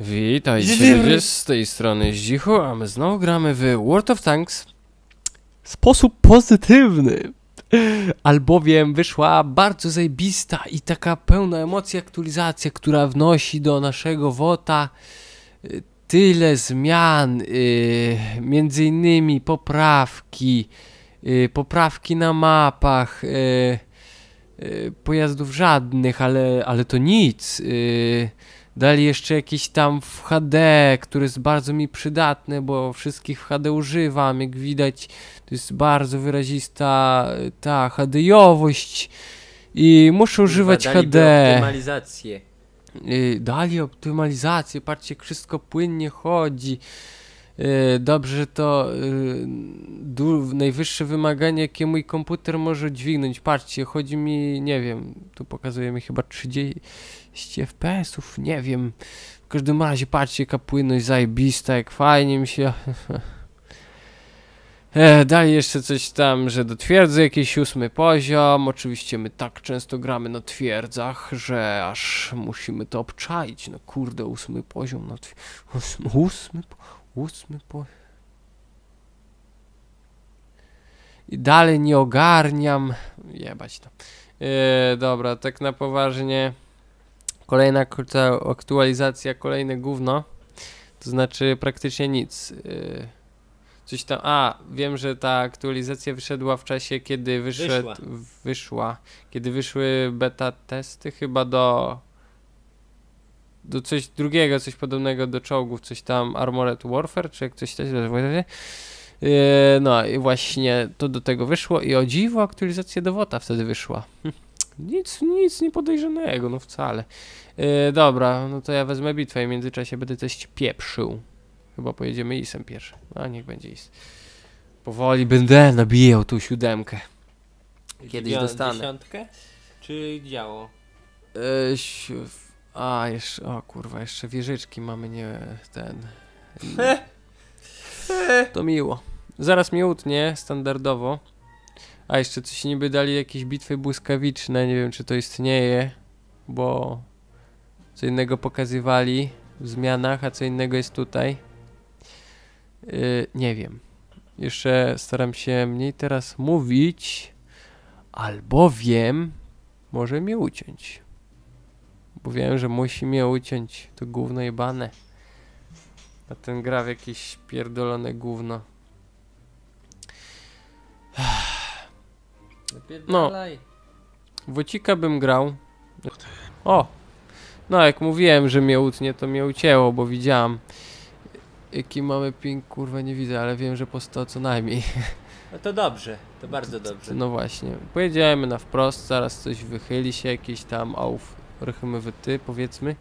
Witajcie ludzie, z tej strony Zdzichu, a my znowu gramy w World of Tanks w sposób pozytywny. Albowiem wyszła bardzo zajebista i taka pełna emocji aktualizacja, która wnosi do naszego WOTA y, tyle zmian, y, między innymi poprawki, y, poprawki na mapach, pojazdów żadnych, ale, ale to nic. y, Dali jeszcze jakiś tam w HD, który jest bardzo mi przydatny, bo wszystkich w HD używam. Jak widać, to jest bardzo wyrazista y, ta HD-owość i muszę używać Daliby HD. optymalizację. Y, Dali optymalizację, patrzcie, wszystko płynnie chodzi. Y, Dobrze, to du- najwyższe wymaganie, jakie mój komputer może dźwignąć. Patrzcie, chodzi mi, nie wiem, tu pokazuje mi chyba 30 FPS-ów, nie wiem. W każdym razie, patrzcie, jaka płynność zajebista, jak fajnie mi się... E, dali jeszcze coś tam, że do twierdzy jakiś ósmy poziom. Oczywiście my tak często gramy na twierdzach, że aż musimy to obczaić. No kurde, ósmy poziom na ósmy, ósmy, ósmy poziom. I dalej nie ogarniam. Jebać to. E, dobra, tak na poważnie. Kolejna aktu- aktualizacja, kolejne gówno. To znaczy praktycznie nic. E, coś tam. A, wiem, że ta aktualizacja wyszedła w czasie, kiedy wyszedł. Wyszła. wyszła. Kiedy wyszły beta testy, chyba do. Do coś drugiego, coś podobnego do czołgów, coś tam Armored Warfare, czy jak coś takiego. Yy, no i właśnie to do tego wyszło i o dziwo aktualizacja do WOTA wtedy wyszła. Nic, nic nie podejrzanego, no wcale. Yy, dobra, no to ja wezmę bitwę i w międzyczasie będę coś pieprzył. Chyba pojedziemy isem pierwszy. A niech będzie is. Powoli będę nabijał tą siódemkę. Kiedyś dostanę. Dziesiątkę? Czy działo? Yy, a, jeszcze, o kurwa, jeszcze wieżyczki mamy, nie ten. To miło. Zaraz mnie utnie, standardowo. A jeszcze coś niby dali jakieś bitwy błyskawiczne, nie wiem czy to istnieje, bo co innego pokazywali w zmianach, a co innego jest tutaj. Yy, nie wiem. Jeszcze staram się mniej teraz mówić, albowiem może mnie uciąć. Bo wiem, że musi mnie uciąć to gówno jebane. A ten gra w jakieś pierdolone gówno. Napierdalaj. Wocika bym grał. O! No, jak mówiłem, że mnie utnie, to mnie ucięło, bo widziałam. Jaki mamy ping, kurwa nie widzę, ale wiem, że po 100 co najmniej. No to dobrze, to bardzo dobrze. No właśnie. Pojedziemy na wprost, zaraz coś wychyli się, jakieś tam auf rychymy wyty, powiedzmy.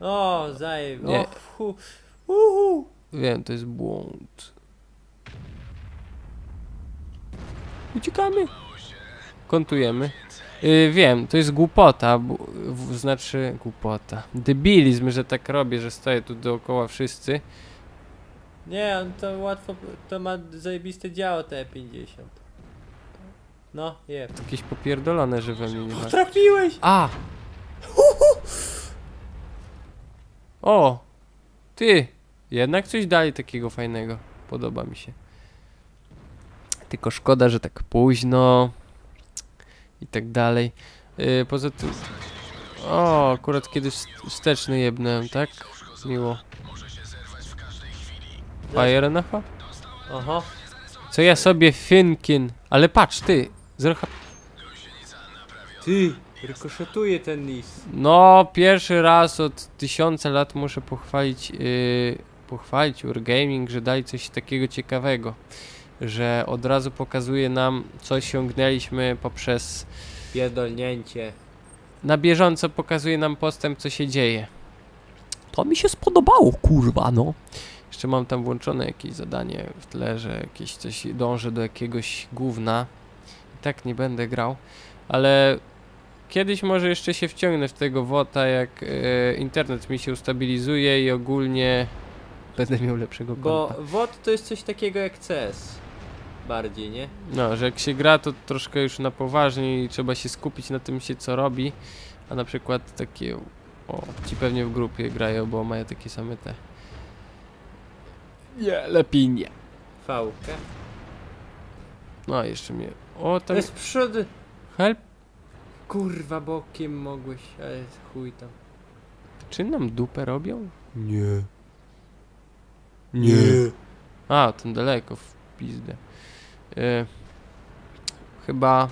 O, zajeb. Nie. O. Uhu. Wiem, to jest błąd. Uciekamy. Kontujemy. Yy, wiem, to jest głupota, bu, w, znaczy głupota. Debilizm, że tak robię, że stoję tu dookoła wszyscy. Nie, on to łatwo, to ma zajebiste działo te 50. No, je. Jakieś popierdolone, że we mnie nie ma. Trafiłeś! A! O! Ty! Jednak coś dali takiego fajnego. Podoba mi się. Tylko szkoda, że tak późno. I tak dalej. Yy, poza tym... O, akurat kiedyś wst- wsteczny jebnąłem, tak? Miło. Fire nacha? Oho. Co ja sobie finkin? Ale patrz, ty! HP. Ty, rykoszetuje ten lis. No, pierwszy raz od tysiąca lat muszę pochwalić, yy, pochwalić Wargaming, że dali coś takiego ciekawego, że od razu pokazuje nam, co osiągnęliśmy poprzez, Pierdolnięcie. na bieżąco pokazuje nam postęp, co się dzieje. To mi się spodobało, kurwa, no. Jeszcze mam tam włączone jakieś zadanie w tle, że jakieś coś dążę do jakiegoś gówna. I tak nie będę grał, ale kiedyś może jeszcze się wciągnę w tego WOTA, jak e, internet mi się ustabilizuje i ogólnie będę miał lepszego Bo konta. WOD to jest coś takiego jak CS. Bardziej, nie? No, że jak się gra, to troszkę już na poważnie i trzeba się skupić na tym się, co robi. A na przykład takie O, ci pewnie w grupie grają, bo mają takie same te. Nie, lepiej nie. Fałkę. No, jeszcze mnie. O, tam. jest przód. Help. Kurwa, bokiem mogłeś, ale chuj tam. Czy nam dupę robią? Nie. Nie. A, ten daleko, w pizdę. E, chyba.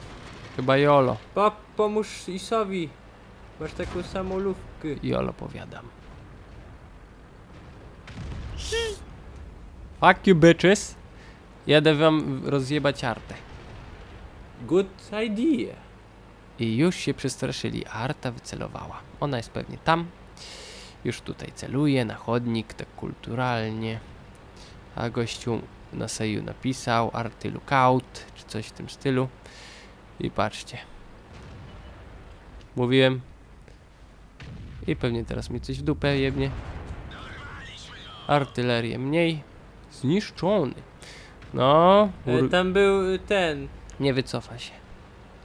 Chyba Jolo. Po, pomóż Isowi. Masz taką samą lufkę. Jolo powiadam. Fuck you bitches. Jadę wam rozjebać artę. Good idea. I już się przestraszyli. Arta wycelowała. Ona jest pewnie tam. Już tutaj celuje na chodnik, tak kulturalnie. A gościu na seju napisał Arty lookout, czy coś w tym stylu. I patrzcie. Mówiłem. I pewnie teraz mi coś w dupę jebnie. Artylerię mniej. Zniszczony. No, E, ur- tam był ten. nie wycofa się.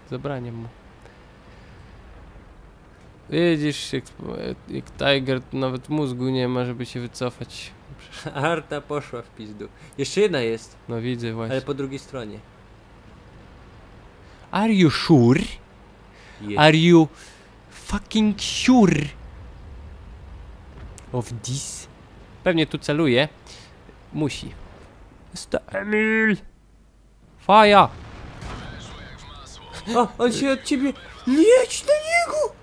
Zabraniem mu. Widzisz, jak, jak Tiger nawet mózgu nie ma, żeby się wycofać. Arta poszła w pizdu. Jeszcze jedna jest, No widzę właśnie. ale po drugiej stronie. Are you sure? Jest. Are you fucking sure of this? Pewnie tu celuje. Musi. Jest to Emil! Faja! O, on się od ciebie. Jedź na niego!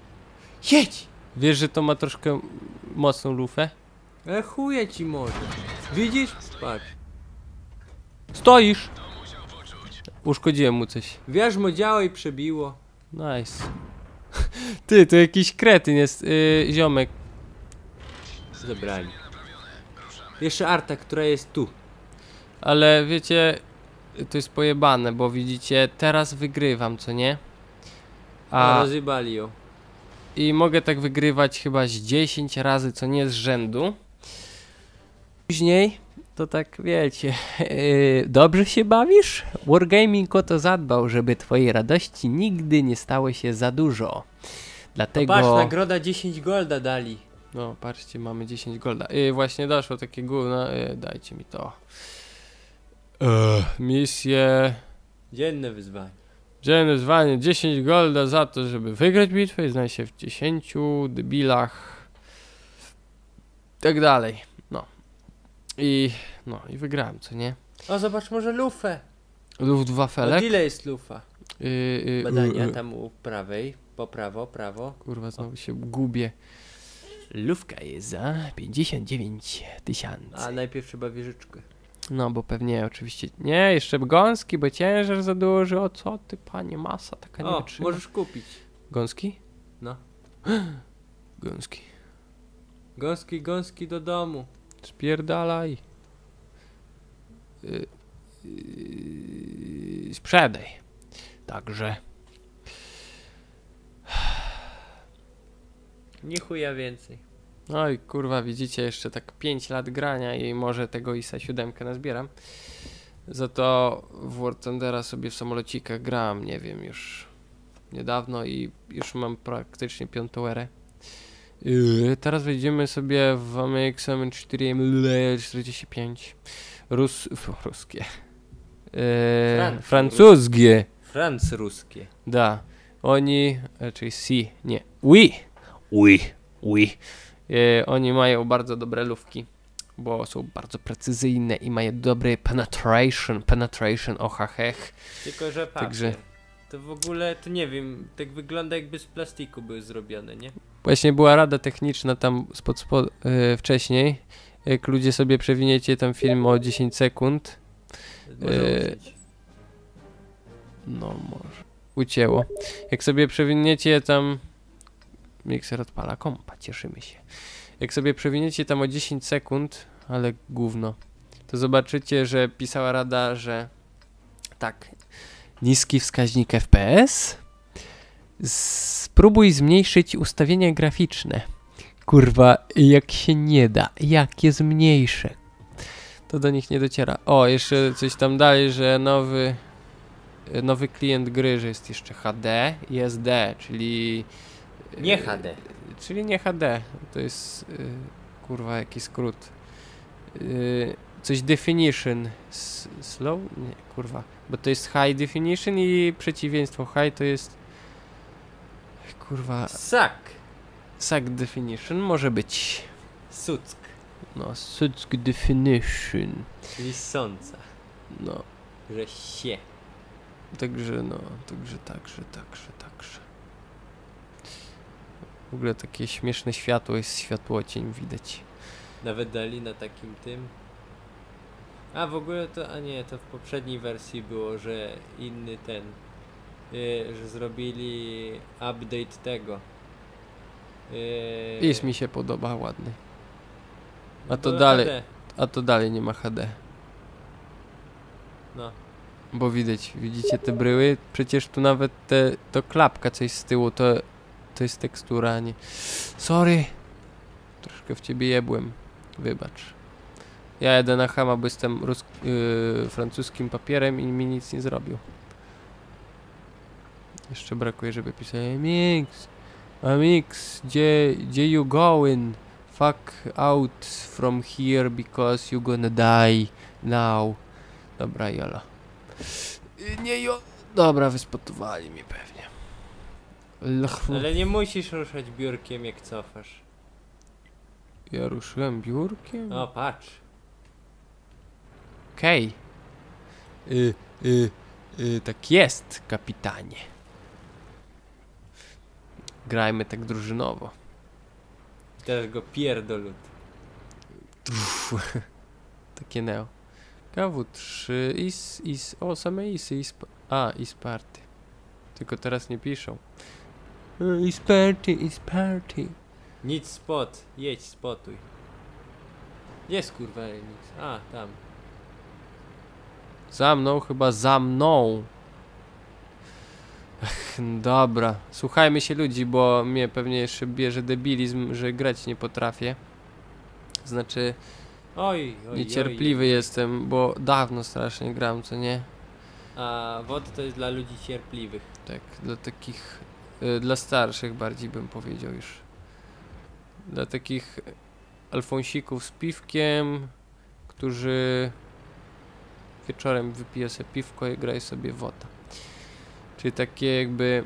Jedź! Wiesz, że to ma troszkę mocną lufę? Ale chuje ci może. Widzisz? Patrz. Stoisz! Uszkodziłem mu coś. Wiarzmo działo i przebiło. Nice. Ty, to jakiś kretyn jest, yy, ziomek. Zebrali. Jeszcze Arta, która jest tu. Ale wiecie, to jest pojebane, bo widzicie, teraz wygrywam, co nie? A A, rozjebali ją. I mogę tak wygrywać chyba z 10 razy, co nie z rzędu. Później, to tak wiecie, yy, dobrze się bawisz? Wargaming o to zadbał, żeby twojej radości nigdy nie stało się za dużo. Dlatego... Patrz, nagroda 10 golda dali. No, patrzcie, mamy 10 golda. I właśnie doszło takie gówno. Yy, dajcie mi to. Ech, misje. Dzienne wyzwanie. Dzielne wyzwanie 10 golda za to, żeby wygrać bitwę i znaleźć się w 10 debilach. Tak dalej. No. I no i wygrałem, co nie? O, zobacz może lufę. Luftwaffelek. Od ile jest lufa? Yy, yy, Badania yy, tam u prawej. Po prawo, prawo. Kurwa, znowu się gubię. Lufka jest za 59 tysięcy. A najpierw trzeba wieżyczkę. No, bo pewnie oczywiście. Nie, jeszcze gąski, bo ciężar za duży. O co ty, panie, masa taka nie O, wytrzyma. możesz kupić. Gąski? No. Gąski. Gąski, gąski do domu. Spierdalaj. Y, y, sprzedaj. Także. Nie chuja więcej. No i kurwa, widzicie, jeszcze tak 5 lat grania i może tego ISA 7 nazbieram. Za to w War Thundera sobie w samolocikach grałem, nie wiem, już niedawno i już mam praktycznie piątą erę. Yy, teraz wejdziemy sobie w AMX 4 45 Rus... ruskie. Yy, Fran- francuskie. Franc ruskie. Da. Oni, raczej si, nie. Oui. Oui. Oui. E, oni mają bardzo dobre lufki, bo są bardzo precyzyjne i mają dobry penetration, penetration, ochachech. Tylko, że papier. Także- To w ogóle, to nie wiem, tak wygląda jakby z plastiku były zrobione, nie? Właśnie była rada techniczna tam spod, spod, e, wcześniej. Jak ludzie sobie przewiniecie tam film o 10 sekund, Może użyć. no może, ucięło. Jak sobie przewiniecie tam, mikser odpala kompa, cieszymy się. Jak sobie przewiniecie tam o 10 sekund, ale gówno, to zobaczycie, że pisała rada, że tak, niski wskaźnik FPS, spróbuj zmniejszyć ustawienia graficzne. Kurwa, jak się nie da, jak je zmniejszę. To do nich nie dociera. O, jeszcze coś tam dalej, że nowy nowy klient gry, że jest jeszcze HD i SD, czyli Nie y, HD. Czyli nie HD. To jest y, kurwa jaki skrót. Y, coś definition. Slow? Nie, kurwa. Bo to jest high definition i przeciwieństwo high to jest kurwa Sak. SAC definition może być. Suck. No, SAC definition. Czyli sąca. No, Że się. także no, także, także, także, także. W ogóle takie śmieszne światło jest światłocień widać. Nawet dali na takim tym. A w ogóle to, a nie, to w poprzedniej wersji było, że inny ten, yy, że zrobili update tego. Yy, Is mi się podoba, ładny. A to do dalej. HD. A to dalej nie ma HD. No. Bo widać, widzicie te bryły? Przecież tu nawet te, to klapka coś z tyłu, to, to jest tekstura, nie... Sorry! Troszkę w ciebie jebłem. Wybacz. Ja jedę na Hama, bo jestem rus- yy, francuskim papierem i mi nic nie zrobił. Jeszcze brakuje, żeby pisał Mix, Mix, gdzie, gdzie you going? Fuck out from here because you gonna die now. Dobra, Jola. Y, Nie jo... Dobra, wyspotowali mnie pewnie. Lch, Ale nie musisz ruszać biurkiem jak cofasz. Ja ruszyłem biurkiem? O, patrz. Okej. Y, y, y, tak jest, kapitanie. Grajmy tak drużynowo. Teraz go pierdolut. Takie neo. KW3 is, is, o same isy, is, a, is party. Tylko teraz nie piszą. Y, Is party, is party. Nic spot, jedź, spotuj. Gdzie jest kurwa nic? A, tam. Za mną, chyba za mną. Ech, dobra. Słuchajmy się ludzi, bo mnie pewnie jeszcze bierze debilizm, że grać nie potrafię. Znaczy, Oj, oj, niecierpliwy oj. jestem, bo dawno strasznie gram, co nie? A wod to jest dla ludzi cierpliwych. Tak, dla takich, dla starszych bardziej bym powiedział już. Dla takich alfonsików z piwkiem, którzy wieczorem wypije sobie piwko i grają sobie woda. Czyli takie jakby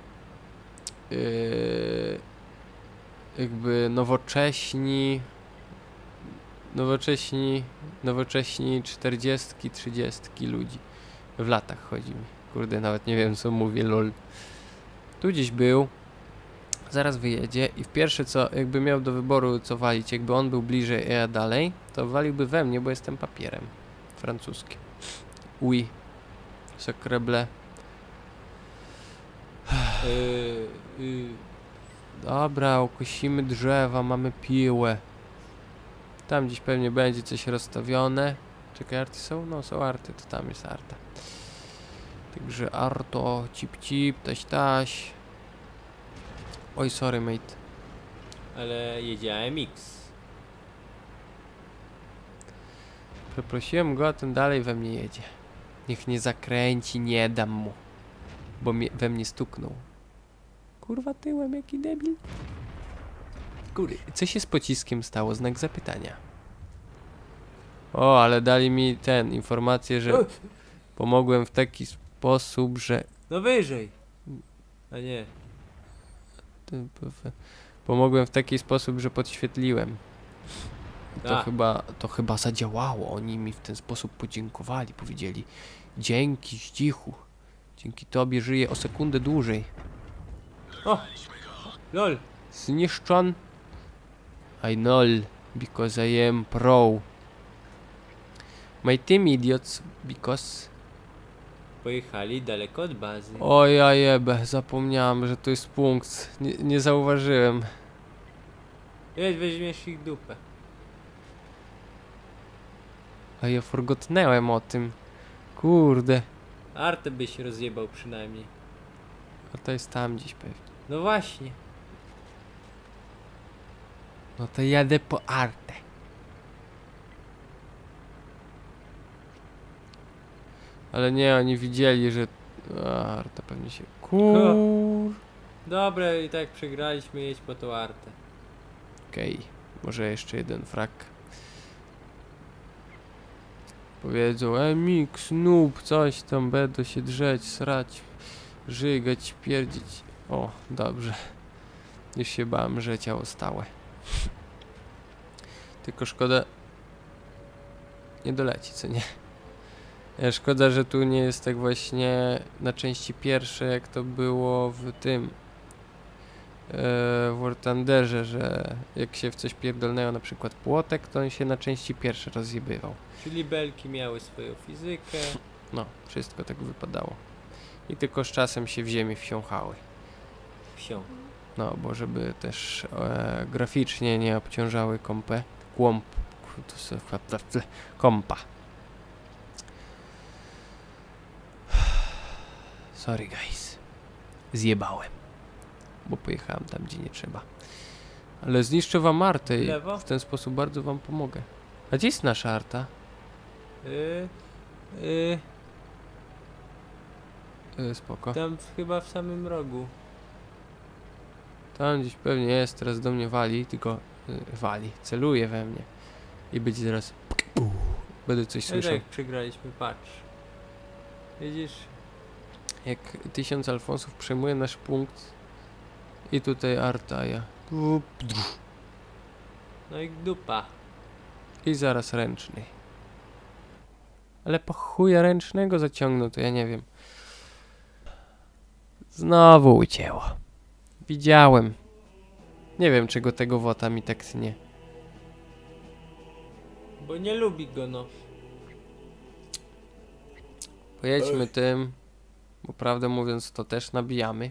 yy, jakby nowocześni nowocześni nowocześni 40 30 ludzi w latach chodzi mi kurde nawet nie wiem co mówię lol tu gdzieś był zaraz wyjedzie i w pierwsze co jakby miał do wyboru co walić jakby on był bliżej a ja dalej to waliłby we mnie bo jestem papierem francuskim oui sacreble Yy, yy, Dobra, ukosimy drzewa, mamy piłę. Tam gdzieś pewnie będzie coś rozstawione. Czekaj, arty są? No są arty, to tam jest arta. Także arto, cip cip, taś taś. Oj, sorry mate. ale jedzie AMX. Przeprosiłem go, a ten dalej we mnie jedzie. Niech nie zakręci, nie dam mu. Bo mnie, we mnie stuknął. Kurwa tyłem, jaki debil. Kurde, co się z pociskiem stało? Znak zapytania. O, ale dali mi ten, informację, że pomogłem w taki sposób, że... No wyżej. A nie. Pomogłem w taki sposób, że podświetliłem. To A. chyba, to chyba zadziałało. Oni mi w ten sposób podziękowali. Powiedzieli dzięki Zdzichu. Dzięki tobie żyję o sekundę dłużej. O! LOL! Zniszczon. I know because I am pro. My team idiots because... Pojechali daleko od bazy. O ja jebę, zapomniałem, że to jest punkt. Nie, nie zauważyłem. Jedź, weźmiesz ich dupę. A ja forgotnęłem o tym. Kurde. Artę byś rozjebał przynajmniej. A to jest tam gdzieś pewnie. No właśnie. No to jadę po Artę. Ale nie, oni widzieli, że... A, Arta pewnie się... Kur... Dobra, i tak przegraliśmy, jedź po tą artę. Okej, może jeszcze jeden frak. Powiedzą, e mix, noob, coś tam, będą się drzeć, srać, żygać, pierdzić. O, dobrze. Już się bałem, że ciało stałe. Tylko szkoda... Nie doleci, co nie? E, Szkoda, że tu nie jest tak właśnie na części pierwszej, jak to było w tym e, w Thunderze, że jak się w coś pierdolnęło, na przykład płotek, to on się na części pierwsze rozjebywał. Czyli belki miały swoją fizykę. No, wszystko tak wypadało. I tylko z czasem się w ziemi wsiąchały. Wsią. No, bo żeby też e, graficznie nie obciążały kompę. Kłąb. Kompa. Sorry guys. Zjebałem. Bo pojechałem tam, gdzie nie trzeba. Ale zniszczę wam artę i Lewo? w ten sposób bardzo wam pomogę. A gdzie jest nasza arta? Y, y, E, spoko. tam w, chyba w samym rogu. Tam gdzieś pewnie jest, teraz do mnie wali, tylko y, wali, celuje we mnie. I będzie teraz. Będę coś No i słyszał. tak przegraliśmy, patrz. Widzisz? Jak tysiąc Alfonsów przejmuje nasz punkt. I tutaj Artaja. No i dupa. I zaraz ręczny. Ale po chuja ręcznego zaciągnął, to ja nie wiem. Znowu ucięło. Widziałem. Nie wiem, czego tego wota mi tak nie. Bo nie lubi go, no. Pojedźmy Ej. tym, bo prawdę mówiąc to też nabijamy.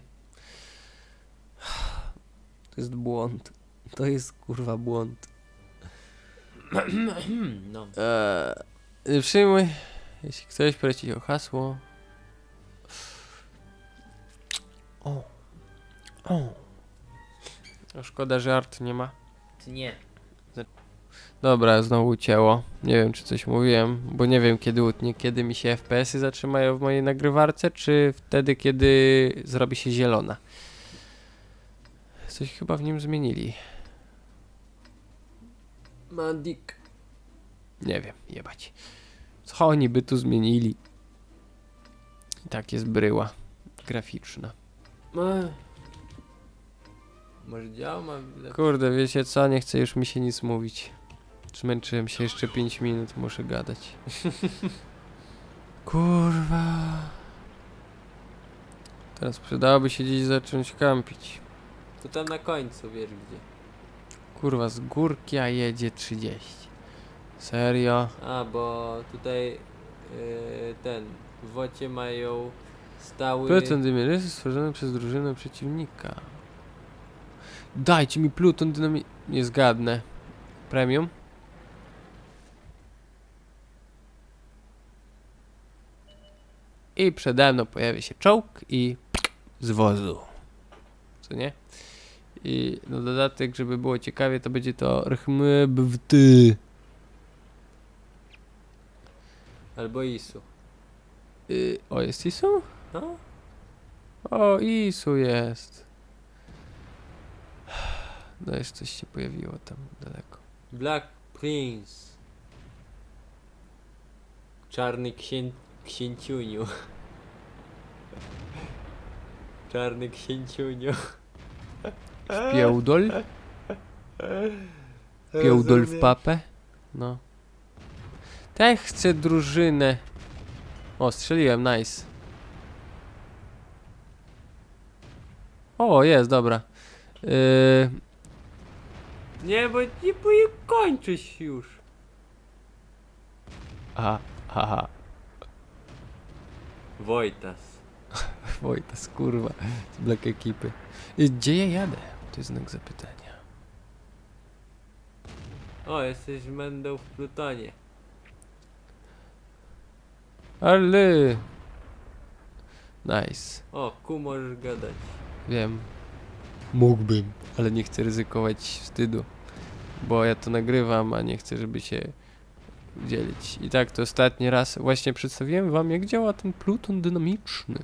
To jest błąd. To jest kurwa błąd. no. Eee, przyjmuj, jeśli ktoś prosi o hasło. O. O. Szkoda, że art nie ma. Ty nie. Dobra, znowu cięło. Nie wiem, czy coś mówiłem, bo nie wiem, kiedy utnie, kiedy mi się FPS-y zatrzymają w mojej nagrywarce, czy wtedy, kiedy zrobi się zielona. Coś chyba w nim zmienili. Mandik. Nie wiem, jebać. Co oni by tu zmienili? I tak jest bryła graficzna. Ech. Może działa, ma... Kurde, wiecie co? Nie chcę już mi się nic mówić. Zmęczyłem się jeszcze 5 minut, muszę gadać. Kurwa. Teraz przydałoby się gdzieś zacząć kampić. To tam na końcu, wiesz gdzie. Kurwa, z górki, a jedzie 30. Serio? A, bo tutaj yy, ten, w wocie mają stały... Pluton dynamity stworzony przez drużynę przeciwnika. Dajcie mi pluton dynamit... Nie zgadnę. Premium? I przede mną pojawia się czołg i z wozu. Co nie? I na dodatek, żeby było ciekawie, to będzie to rchmybwty. Albo ISU. Y, o, jest Isu? No? O, Isu jest. No jeszcze coś się pojawiło tam daleko. Black Prince. Czarny księ... księciuniu. Czarny księciuniu. Piełdol? Piełdol w papę? No. Tak chcę drużynę. O, strzeliłem, nice. O, jest, dobra. Yy, Nie, bo nie bo kończysz już. aha, haha. Wojtas. Wojtas, kurwa. Z Black ekipy. Gdzie ja jadę? To jest znak zapytania. O, jesteś Mendą w Plutonie. Ale. Nice. O, ku możesz gadać. Wiem. Mógłbym, ale nie chcę ryzykować wstydu. Bo ja to nagrywam, a nie chcę, żeby się dzielić. I tak to ostatni raz właśnie przedstawiłem wam, jak działa ten pluton dynamiczny.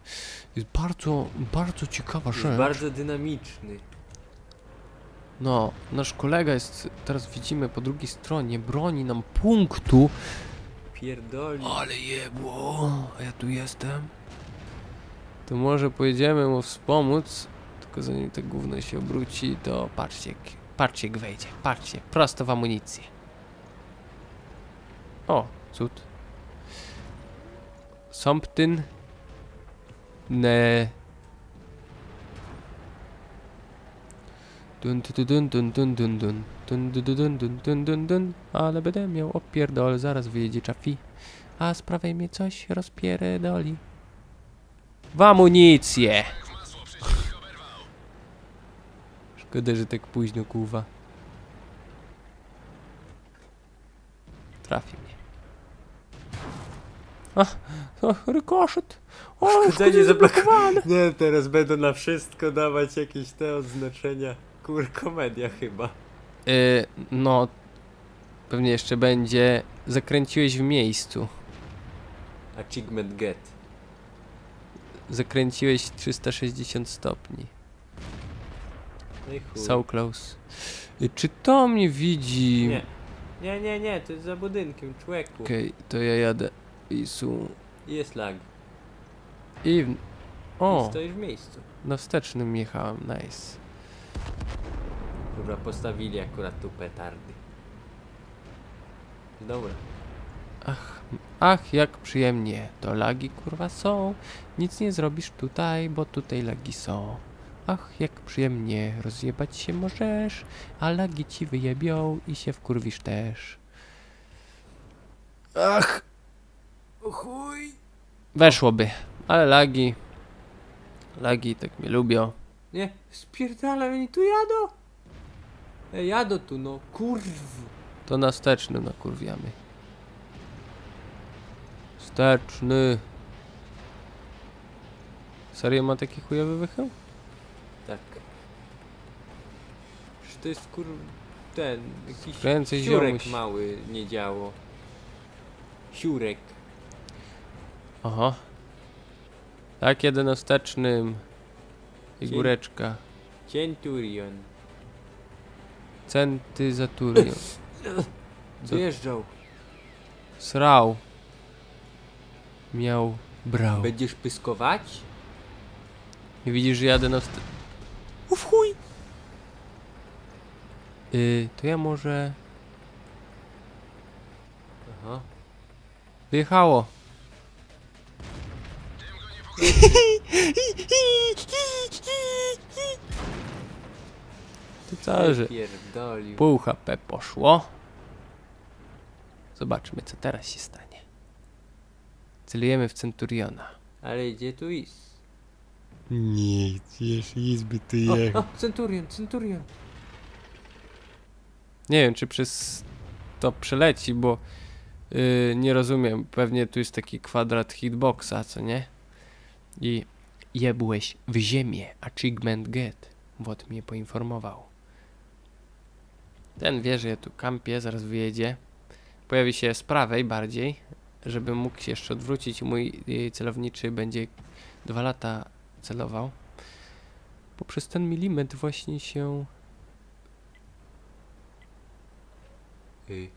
Jest bardzo, bardzo ciekawa Jest rzecz. bardzo dynamiczny. No, nasz kolega jest, teraz widzimy po drugiej stronie, broni nam punktu. Pierdoli. Ale jebło, a ja tu jestem. To może pojedziemy mu wspomóc, tylko zanim to gówno się obróci, to patrzcie, patrzcie jak wejdzie, patrzcie, prosto w amunicję. O, cud. Something. Ne. Dun dun dun dun dun dun dun dun dun dun dun dun dun dun Ale będę miał opierdol, zaraz wyjedzie czafi A z prawej mnie coś rozpierdoli W amunicję Szkoda, że tak późno kuwa Trafi mnie rykoszet O, Uszkodzenie zablokowane Nie, teraz będą na wszystko dawać jakieś te oznaczenia. Kur, komedia chyba. Y, no, pewnie jeszcze będzie. Zakręciłeś w miejscu. Achievement get. Zakręciłeś 360 stopni. No i chuj. So close. Y, czy to mnie widzi? Nie. Nie, nie, nie, to jest za budynkiem, człowieku. Okej, to ja jadę. I su. Jest lag. I. w- O, I stoisz w miejscu. na wstecznym jechałem, nice. Dobra, postawili akurat tu petardy. Dobra. Ach, jak przyjemnie. To lagi kurwa są. Nic nie zrobisz tutaj, bo tutaj lagi są. Ach, jak przyjemnie. Rozjebać się możesz, a lagi ci wyjebią i się wkurwisz też. Ach, chuj! weszłoby, ale lagi. Lagi tak mnie lubią. Nie, spierdalaj, oni tu jadą! Ej, jadą tu, no, kurw! To na wstecznym nakurwiamy. Wsteczny. Serio ma taki chujowy wychył? Tak. Przecież to jest kur... ten, jakiś siurek ziomuś. mały nie działo. Siurek. Aha. Tak, jeden na wstecznym. I Dzień- góreczka. Centurion. Centyzaturion. Co? Dojeżdżał. Srał. Miał brał. Będziesz pyskować? I widzisz, że jadę na wst... Uf chuj! Y, to ja może... Aha. Wyjechało. To co, że Pierdolił. pół HP poszło. Zobaczmy, co teraz się stanie. Celujemy w Centuriona. Ale gdzie tu iść? Nie, jeszcze izby tu O, o, Centurion, Centurion. Nie wiem, czy przez to przeleci, bo yy, nie rozumiem. Pewnie tu jest taki kwadrat hitboxa, co nie? I jebłeś w ziemię. Achievement get. Wod mnie poinformował. Ten wie, że ja tu kampię, zaraz wyjedzie. Pojawi się z prawej bardziej, żeby mógł się jeszcze odwrócić. Mój yy, celowniczy będzie dwa lata celował. Poprzez ten milimetr właśnie się Ej.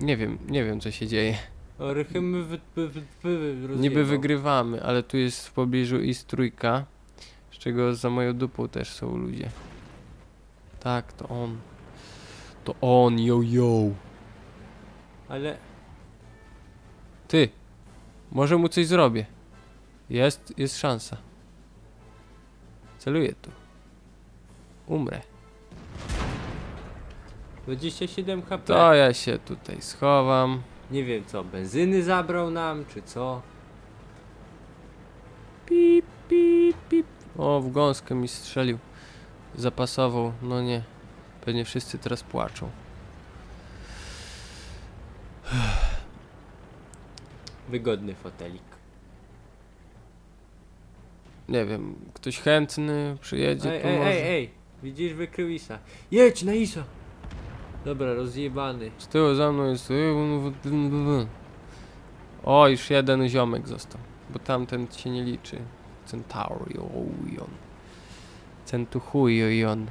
Nie wiem, nie wiem co się dzieje. Rychymy wy, wy, wy, Niby wygrywamy, ale tu jest w pobliżu ist trójka, z czego za moją dupą też są ludzie. Tak, to on. To on, yo yo. Ale Ty, może mu coś zrobię. Jest, jest szansa. Celuję tu. Umrę. 27 HP. To ja się tutaj schowam. Nie wiem co, benzyny zabrał nam, czy co? Pip, pip, pip. O, w gąskę mi strzelił. Zapasową, no nie. Pewnie wszyscy teraz płaczą. Wygodny fotelik. Nie wiem, ktoś chętny przyjedzie Ej, tu ej, może. ej, ej, widzisz wykrył Isa. Jedź na Isa! Dobra, rozjebany. Z tyłu za mną jest... O, już jeden ziomek został. Bo tamten się nie liczy. Centurion. Centurion.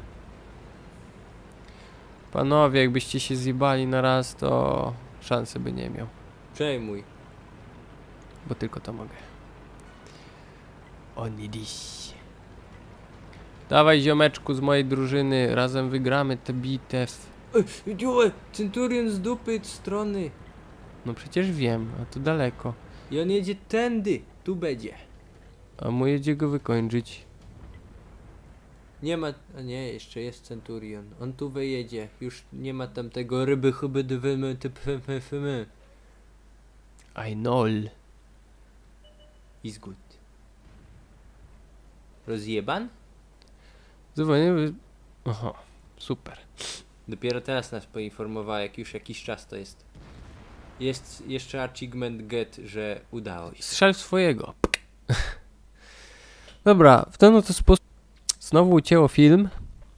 Panowie, jakbyście się zjebali na raz, to szansy by nie miał. Przejmuj. Bo tylko to mogę. Oni dziś. Dawaj ziomeczku z mojej drużyny, razem wygramy tę bitew. Centurion z dupy strony. No przecież wiem, a to daleko. I on jedzie tędy. Tu będzie. A mu jedzie go wykończyć. Nie ma, a nie, jeszcze jest Centurion. On tu wyjedzie. Już nie ma tam tego ryby chyby dywymy typy I know. Is good. Rozjeban? Dzwonię. Aha, super. Dopiero teraz nas poinformowała, jak już jakiś czas to jest. Jest jeszcze achievement get, że udało się. Strzel swojego. Dobra, w ten oto sposób znowu ucięło film.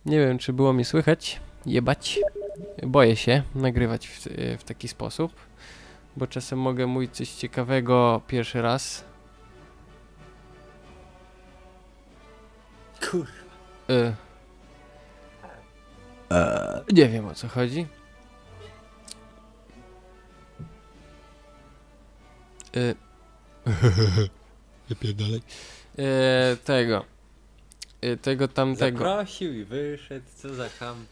Nie wiem, czy było mi słychać. Jebać. Boję się nagrywać w, w taki sposób, bo czasem mogę mówić coś ciekawego pierwszy raz. Kur... Y. E, nie wiem o co chodzi. Y. Lepiej dalej. E, tego. E, tego tamtego. Zaprosił i wyszedł, co za ham.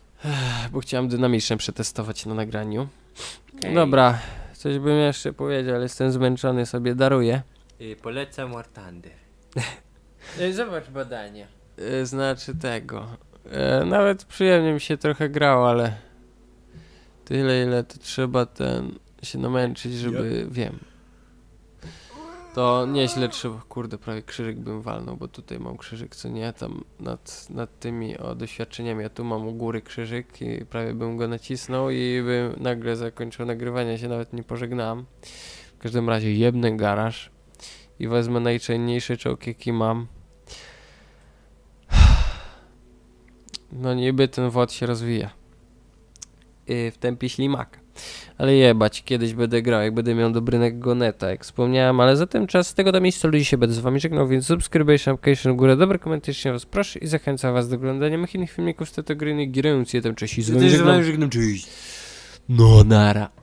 Bo chciałem dynamicznie przetestować na nagraniu. Okej. Dobra, coś bym jeszcze powiedział, ale jestem zmęczony, sobie daruję. Y, polecam War Thunder. Y, Zobacz badania. E, znaczy tego. E, nawet przyjemnie mi się trochę grało, ale tyle ile to trzeba ten się namęczyć, żeby wiem. To nieźle trzeba, kurde, prawie krzyżyk bym walnął, bo tutaj mam krzyżyk, co nie, tam nad, nad tymi o, doświadczeniami, a tu mam u góry krzyżyk i prawie bym go nacisnął i bym nagle zakończył nagrywanie, się nawet nie pożegnałem. W każdym razie jebny garaż i wezmę najczynniejszy czołg jaki mam. No niby ten wod się rozwija. Yy, w tempie ślimaka. Ale jebać, kiedyś będę grał, jak będę miał dobrego neta, jak wspomniałem, ale za ten czas z tego do miejsca ludzi się będę z wami żegnał, więc subskrybujcie, application w górę, dobre komentarze was proszę i zachęcam was do oglądania moich innych filmików z tej gry, nie grając je tam cześć i z wami żegnam. No nara.